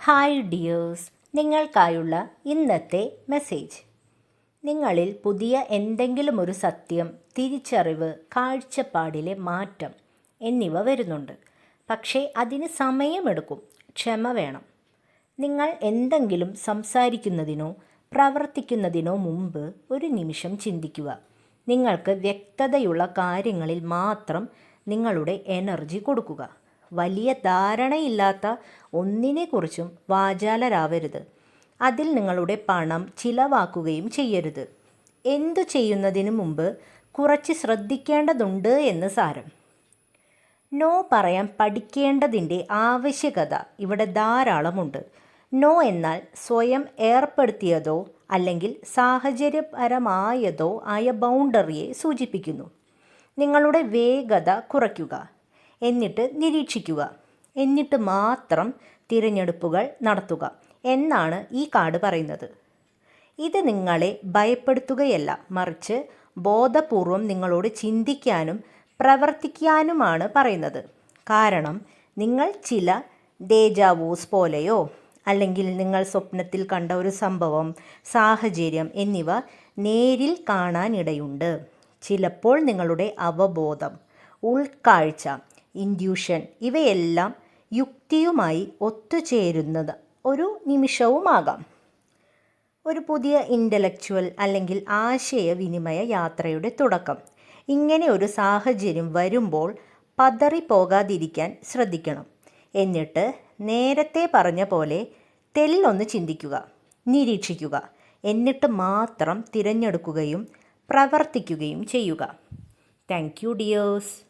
Hi dears നിങ്ങൾക്കായുള്ള ഇന്നത്തെ message നിങ്ങളിൽ പുതിയ എന്തെങ്കിലും ഒരു സത്യം തിരിച്ചറിവ് കാഴ്ചപ്പാടിലെ മാറ്റം എന്നിവ വരുന്നുണ്ട്. പക്ഷേ അതിന് സമയമെടുക്കും ക്ഷമ വേണം. നിങ്ങൾ എന്തെങ്കിലും സംസാരിക്കുന്നതിനോ പ്രവർത്തിക്കുന്നതിനോ മുമ്പ് ഒരു നിമിഷം ചിന്തിക്കുക. നിങ്ങൾക്ക് വ്യക്തതയുള്ള കാര്യങ്ങളിൽ മാത്രം നിങ്ങളുടെ എനർജി കൊടുക്കുക. വലിയ ധാരണയില്ലാത്ത ഒന്നിനെക്കുറിച്ചും വാചാലരാവരുത്. അതിൽ നിങ്ങളുടെ പണം ചിലവാക്കുകയും ചെയ്യരുത്. എന്തു ചെയ്യുന്നതിന് മുമ്പ് കുറച്ച് ശ്രദ്ധിക്കേണ്ടതുണ്ട് എന്ന് സാരം. നോ പറയാൻ പഠിക്കേണ്ടതിന്റെ ആവശ്യകത ഇവിടെ ധാരാളമുണ്ട്. നോ എന്നാൽ സ്വയം ഏർപ്പെടുത്തിയതോ അല്ലെങ്കിൽ സാഹചര്യപരമായതോ ആയ ബൗണ്ടറിയെ സൂചിപ്പിക്കുന്നു. നിങ്ങളുടെ വേഗത കുറയ്ക്കുക. എന്നിട്ട് നിരീക്ഷിക്കുക. എന്നിട്ട് മാത്രം തിരഞ്ഞെടുപ്പുകൾ നടത്തുക. എന്നാണ് ഈ കാർഡ് പറയുന്നത്. ഇത് നിങ്ങളെ ഭയപ്പെടുത്തുകയല്ല. മറിച്ച് ബോധപൂർവം നിങ്ങളോട് ചിന്തിക്കാനും പ്രവർത്തിക്കാനുമാണ് പറയുന്നത്. കാരണം നിങ്ങൾ ചില ഡേജാവൂസ് പോലെയോ അല്ലെങ്കിൽ നിങ്ങൾ സ്വപ്നത്തിൽ കണ്ട ഒരു സംഭവം സാഹചര്യം എന്നിവ നേരിൽ കാണാനിടയുണ്ട്. ചിലപ്പോൾ നിങ്ങളുടെ അവബോധം ഉൾക്കാഴ്ച ഇൻഡ്യൂഷൻ ഇവയെല്ലാം യുക്തിയുമായി ഒത്തുചേരുന്നത് ഒരു നിമിഷവുമാകാം. ഒരു പുതിയ ഇന്റലക്ച്വൽ അല്ലെങ്കിൽ ആശയവിനിമയ യാത്രയുടെ തുടക്കം. ഇങ്ങനെ ഒരു സാഹചര്യം വരുമ്പോൾ പതറിപ്പോകാതിരിക്കാൻ ശ്രദ്ധിക്കണം. എന്നിട്ട് നേരത്തെ പറഞ്ഞ പോലെ തെല്ലൊന്ന് ചിന്തിക്കുക നിരീക്ഷിക്കുക. എന്നിട്ട് മാത്രം തിരഞ്ഞെടുക്കുകയും പ്രവർത്തിക്കുകയും ചെയ്യുക. Thank you dears.